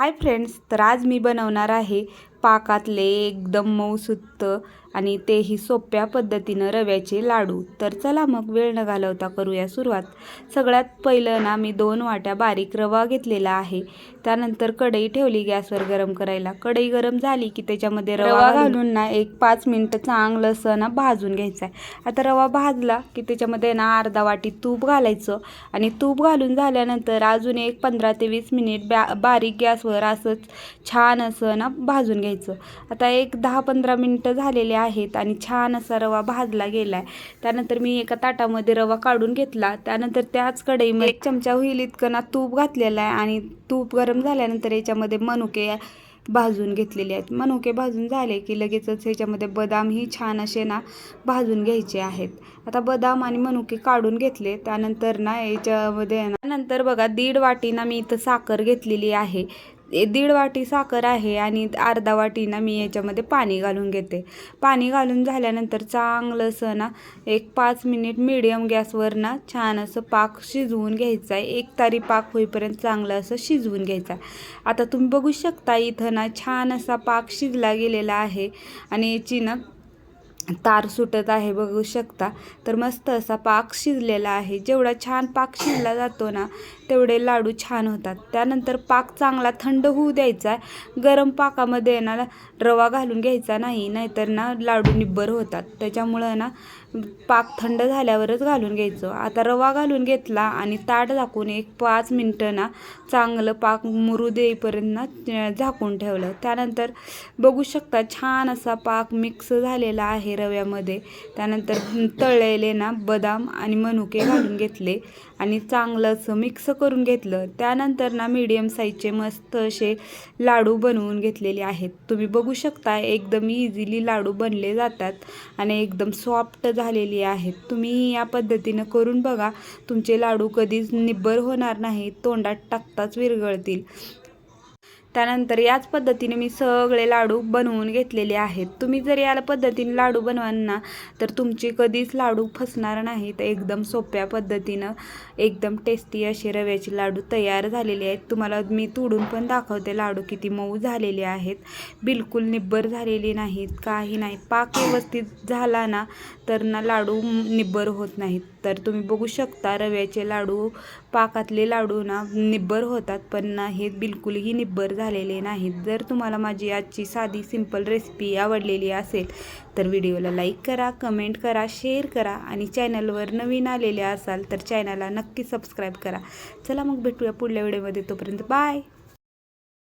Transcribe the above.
Hi friends तर आज मी बनवणार आहे पाकातले एकदम मऊसुत्त आणि तेही सोप्या पद्धतीनं रव्याचे लाडू. तर चला मग वेळ न घालवता करूया सुरुवात. सगळ्यात पहिलं ना मी दोन वाट्या बारीक रवा घेतलेला आहे. त्यानंतर कढई ठेवली गॅसवर गरम करायला. कढई गरम झाली की त्याच्यामध्ये रवा घालून. ना एक पाच मिनटं चांगलं असं ना भाजून घ्यायचं आहे आता रवा भाजला की त्याच्यामध्ये ना अर्धा वाटी तूप घालायचं आणि तूप घालून झाल्यानंतर अजून एक पंधरा ते वीस मिनिट बॅ बारीक गॅसवर असंच छान असं ना भाजून घ्यायचं. आता एक दहा पंधरा मिनटं झालेले आहेत आणि छान असा रवा भाजला गेला आहे त्यानंतर मी एका ताटामध्ये रवा काढून घेतला. त्यानंतर त्याच कढईमध्ये एक चमचा होईल इतकं ना तूप घातलेला आहे आणि तूप गरम झाल्यानंतर याच्यामध्ये मनुके भाजून घेतलेले आहेत. मनुके भाजून झाले की लगेचच ह्याच्यामध्ये बदामही छान असे ना भाजून घ्यायचे आहेत. आता बदाम आणि मनुके काढून घेतले. त्यानंतर ना याच्यामध्ये नंतर बघा दीड वाटी ना मी इथं साखर घेतलेली आहे. दीड वाटी साखर आहे आणि अर्धा वाटीनं मी याच्यामध्ये पाणी घालून घेते. पाणी घालून झाल्यानंतर चांगलं असं ना एक पाच मिनिट मिडियम गॅसवर ना छान असं पाक शिजवून घ्यायचा आहे. एक तारी पाक होईपर्यंत चांगलं असं शिजवून घ्यायचं आहे. आता तुम्ही बघू शकता इथं ना छान असा पाक शिजला गेलेला आहे आणि याची ना तार सुटत आहे बघू शकता. तर मस्त असा पाक शिजलेला आहे. जेवढा छान पाक शिजला जातो ना तेवढे लाडू छान होतात. त्यानंतर पाक चांगला थंड होऊ द्यायचा गरम पाकामध्ये ना रवा घालून घ्यायचा नाही नाहीतर ना लाडू निब्बर होतात. त्याच्यामुळं ना पाक थंड झाल्यावरच घालून घ्यायचं. आता रवा घालून घेतला आणि ताट झाकून एक पाच मिनटं ना चांगलं पाक मुरू देईपर्यंत ना झाकून ठेवलं. त्यानंतर बघू शकता छान असा पाक मिक्स झालेला आहे. रव्यामध्ये त्यानंतर तळलेले ना बदाम आणि मनुके घालून घेतले आणि चांगलं असं मिक्स करून घेतलं. त्यानंतर ना मीडियम साईजचे मस्त असे लाडू बनवून घेतलेले आहेत. तुम्ही बघू शकता एकदम इझिली लाडू बनले जातात आणि एकदम सॉफ्ट झालेली आहेत. तुम्ही या पद्धतीनं करून बघा तुमचे लाडू कधीच निब्बर होणार नाही तोंडात टाकताच विरघळतील. त्यानंतर याच पद्धतीने मी सगळे लाडू बनवून घेतलेले आहेत. तुम्ही जर या पद्धतीने लाडू बनवाल ना तर तुमची कधीच लाडू फसणार नाहीत एकदम सोप्या पद्धतीनं एकदम टेस्टी असे रव्याचे लाडू तयार झालेले आहेत. तुम्हाला मी तोडून पण दाखवते लाडू किती मऊ झालेले आहेत. बिलकुल निब्बर झालेले नाहीत काही नाही. पाक व्यवस्थित झाला ना तर ना लाडू निब्बर होत नाहीत. तर तुम्ही बघू शकता रव्याचे लाडू पाकातले लाडू ना निब्बर होतात पण ना हे बिलकुलही निब्बर झालेले नाहीत. जर तुम्हाला माझी आजची साधी सिंपल रेसिपी आवडलेली असेल तर व्हिडिओला लाईक करा कमेंट करा शेअर करा आणि चॅनलवर नवीन आलेले असाल तर चॅनलला नक्की सबस्क्राईब करा. चला मग भेटूया पुढल्या व्हिडिओमध्ये तोपर्यंत बाय